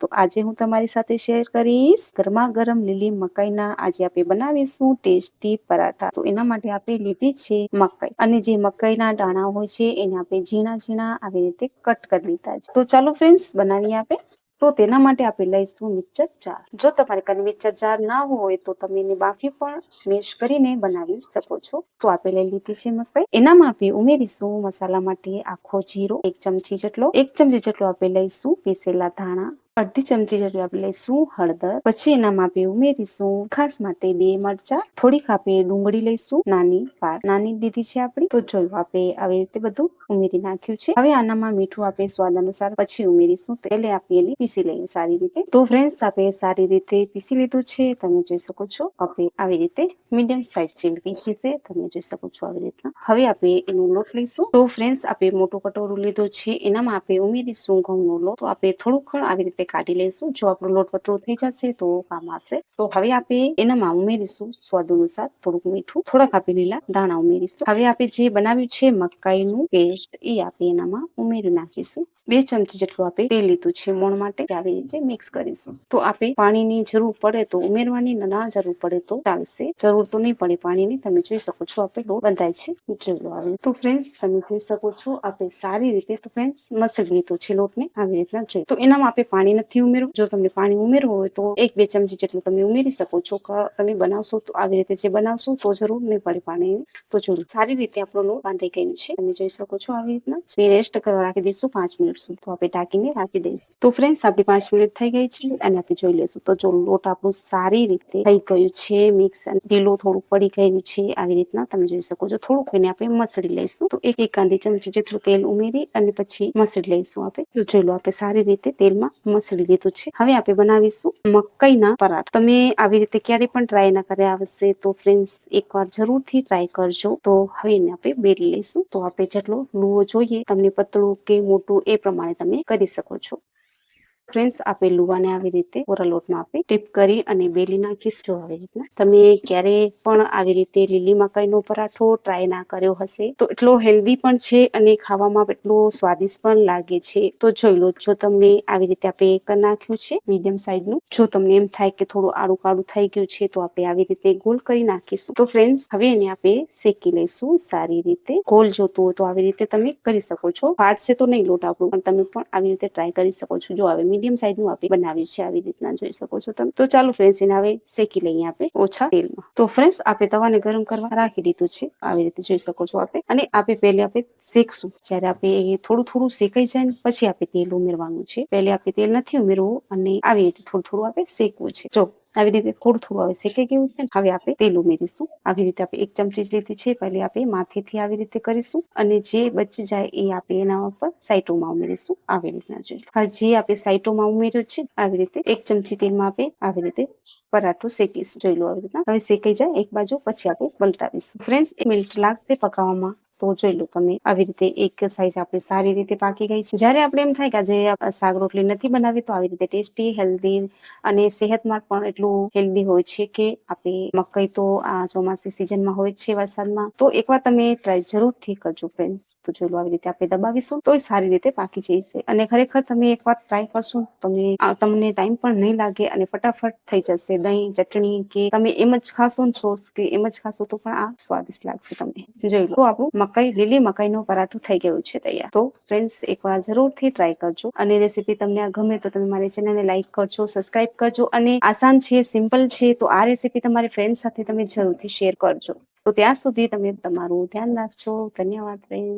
તો આજે હું તમારી સાથે શેર કરીશ ગરમા ગરમ લીલી મકાઈના. આજે આપણે બનાવીશું ટેસ્ટી પરાઠા. તો એના માટે આપણે લીધી છે મકાઈ. અને જે મકાઈના દાણા હોય છે, એને આપણે ઝીણા ઝીણા આવી રીતે કટ કરી લીધા છે. તો ચાલો ફ્રેન્ડ્સ બનાવીએ આપણે. તો તેના માટે આપણે લઈશું મિક્સર જાર. જો તમારે ઘરે મિક્સર જાર ના હોય, તો તમે એની બાફી પણ મેશ કરીને બનાવી શકો છો. તો આપણે લઈ લીધી છે મકાઈ. એનામાં આપણે ઉમેરીશું મસાલા માટે આખો જીરો, એક ચમચી જેટલો. એક ચમચી જેટલો આપણે લઈશું પીસેલા ધાણા. અડધી ચમચી જેટલી આપણે લઈશું હળદર. પછી એનામાં આપણે ઉમેરીશું. ખાસ માટે બે મરચા, થોડીક આપણે ડુંગળી લઈશું, નાની પાટ નાની લીધી છે આપણી. તો જોયું, આપણે આવી રીતે બધું ઉમેરી નાખ્યું છે. હવે આનામાં મીઠું આપણે સ્વાદ અનુસાર પછી ઉમેરીશું. એટલે આપણે એને પીસી લઈએ સારી રીતે. તો ફ્રેન્ડ્સ, આપણે સારી રીતે પીસી લીધું છે. તમે જોઈ શકો છો, આપણે આવી રીતે મીડિયમ સાઇઝ જેવી છે. તમે જોઈ શકો છો આવી રીતના. હવે આપણે એનો લોટ લઈશું. તો ફ્રેન્ડ્સ, આપણે મોટું કટોરું લીધો છે. એનામાં આપણે ઉમેરીશું ઘઉંનો લોટ. તો આપણે થોડુંક ખણ આવી રીતે કાઢી લઈશું. જો આપણો લોટ પતળો થઈ જશે તો કામ આવશે. તો હવે આપણે એનામાં ઉમેરીશું સ્વાદ અનુસાર થોડુંક મીઠું. થોડાક આપણે લીલા દાણા ઉમેરીશું. હવે આપણે જે બનાવ્યું છે મકાઈનું પેસ્ટ, એ આપણે એનામાં ઉમેરી નાખીશું. બે ચમચી જેટલું આપણે તેલ લીધું છે મોણ માટે. આવી રીતે મિક્સ કરીશું. તો આપણે પાણીની જરૂર પડે તો ઉમેરવાની ના જરૂર પડે તો ચાલશે. જરૂર તો નહીં પડે પાણીની. તમે જોઈ શકો છો આપણે લોટ બંધાય છે. ચલો આવે તો ફ્રેન્ડ્સ તમે જોઈ શકો છો આપણે સારી રીતે તો ફ્રેન્ડ્સ મસળી લીધું છે લોટને. આવી રીતના જોઈ તો એનામાં આપણે પાણી નથી ઉમેરવું. જો તમને પાણી ઉમેરવું હોય તો એક બે ચમચી જેટલું તમે ઉમેરી શકો છો. તમે બનાવશો તો આવી રીતે જે બનાવશો તો જરૂર નહીં પડે પાણી. તો જો સારી રીતે આપણો લોટ બાંધાઈ ગયું છે. તમે જોઈ શકો છો આવી રીતના. રેસ્ટ કરવા રાખી દઈશું પાંચ મિનિટ. સુધી તો આપણે ટાંકીને રાખી દઈશું. તો ફ્રેન્ડ્સ આપણી પાંચ મિનિટ થઈ ગઈ છે અને આપણે જોઈ લઈશું. તો જો લોટ આપણું સારી રીતે થઈ ગયું છે મિક્સ અને ઢીલો થોડું પડી ગયું છે, આવી રીતના તમે જોઈ શકો છો. થોડુંક એને આપણે મસળી લઈશું. તો એક એક કાંદી ચમચી જેટલું તેલ ઉમેરી અને પછી મસળી લઈશું આપણે તો જોઈ લો આપણે સારી રીતે તેલમાં મસળી લીધું છે. હવે આપણે બનાવીશું મકાઈના પરાઠા. તમે આવી રીતે ક્યારે પણ ટ્રાય ના કર્યા આવશે તો ફ્રેન્ડ્સ એકવાર જરૂરથી ટ્રાય કરજો. તો હવે એને આપણે બેલી લઈશું. તો આપણે જેટલો લુઓ જોઈએ, તમને પતળું કે મોટું એ પ્રમાણે તમે કરી શકો છો. ફ્રેન્ડ્સ આપણે લુવાને આવી રીતે કોરા લોટમાં આપણે ટીપ કરી અને બેલી નાખીશું આવી રીતના. તમે ક્યારે પણ આવી રીતે લીલી મકાઈનો પરાઠો ટ્રાય ના કર્યો હશે, તો એટલો હેલ્ધી પણ છે અને ખાવામાં એટલો સ્વાદિષ્ટ પણ લાગે છે. તો જોઈ લો, જો તમને આવી રીતે આપણે કરી નાખ્યું છે મીડિયમ સાઈઝનું જો તમને એમ થાય કે થોડું આડું કાળું થઈ ગયું છે, તો આપણે આવી રીતે ગોલ કરી નાખીશું. તો ફ્રેન્ડ્સ હવે એને આપણે શેકી લઈશું સારી રીતે. ગોલ જોતું હોય તો આવી રીતે તમે કરી શકો છો. ફાટશે તો નહીં લોટ આપણું, પણ તમે પણ આવી રીતે ટ્રાય કરી શકો છો. જો હવે મીડિયમ સાઈઝનું આપણે બનાવ્યું છે આવી રીતના જોઈ શકો છો તમે. તો ચાલો ફ્રેન્ડ્સ એને હવે શેકી લઈએ આપણે ઓછા તેલમાં. તો ફ્રેન્ડ્સ આપણે તવાને ગરમ કરવા રાખી દીધું છે. આવી રીતે જોઈ શકો છો આપણે અને આપણે પહેલે આપણે શેકશું. જ્યારે આપણે થોડું થોડું શેકાઈ જાય ને પછી આપણે તેલ ઉમેરવાનું છે. પહેલે આપણે તેલ નથી ઉમેરવું અને આવી રીતે થોડું થોડું આપણે શેકવું છે. જો આવી રીતે થોડું થોડું હવે શેકાઈ ગયું છે હવે આપણે તેલ ઉમેરીશું. આવી રીતે આપણે એક ચમચી જ લીધી છે. પહેલી આપણે માથેથી આવી રીતે કરીશું અને જે બચી જાય એ આપણે એના ઉપર સાઇટોમાં ઉમેરીશું. આવી રીતના જોઈ હવે જે આપણે સાઇટોમાં ઉમેર્યું છે, આવી રીતે એક ચમચી તેલમાં આપણે આવી રીતે પરાઠું શેકીશું. જોઈ લો આવી રીતના. હવે શેકાઈ જાય, એક બાજુ પછી આપણે પલટાવીશું. ફ્રેન્ડ્સ એક મિનિટ લાગશે પકાવવામાં તો જોઈ લો તમે આવી રીતે એક સાઈઝ આપણી સારી રીતે પાકી ગઈ છે. જ્યારે આપણે એમ થાય કે આજે શાક રોટલી નથી બનાવી તો આવી રીતે ટેસ્ટી હેલ્ધી અને સેહતમાં પણ એટલું હેલ્ધી હોય છે કે આપણે મકાઈ તો આ ચોમાસી સિઝનમાં હોય છે વરસાદમાં. તો એકવાર તમે ટ્રાય જરૂરથી કરજો ફ્રેન્ડ્સ તો જોઈ લો આવી રીતે આપણે દબાવીશું તો સારી રીતે પાકી જશે અને ખરેખર તમે એકવાર ટ્રાય કરશો તમે તમને ટાઈમ પણ નહીં લાગે અને ફટાફટ થઈ જશે. દહીં, ચટણી કે તમે એમ જ ખાશો ને કે એમ જ ખાશો તો પણ આ સ્વાદિષ્ટ લાગશે તમને. જોઈ લો આપણું મકાઈ, લીલી મકાઈનું પરાઠું થઈ ગયું છે તૈયાર. તો ફ્રેન્ડ્સ એકવાર જરૂરથી ટ્રાય કરજો. અને રેસીપી તમને આ ગમે તો તમે મારી ચેનલને લાઈક કરજો સબસ્ક્રાઇબ કરજો અને આસાન છે સિમ્પલ છે, તો આ રેસીપી તમારી ફ્રેન્ડ સાથે તમે જરૂરથી શેર કરજો. તો ત્યાં સુધી તમે તમારું ધ્યાન રાખજો. ધન્યવાદ ફ્રેન્ડ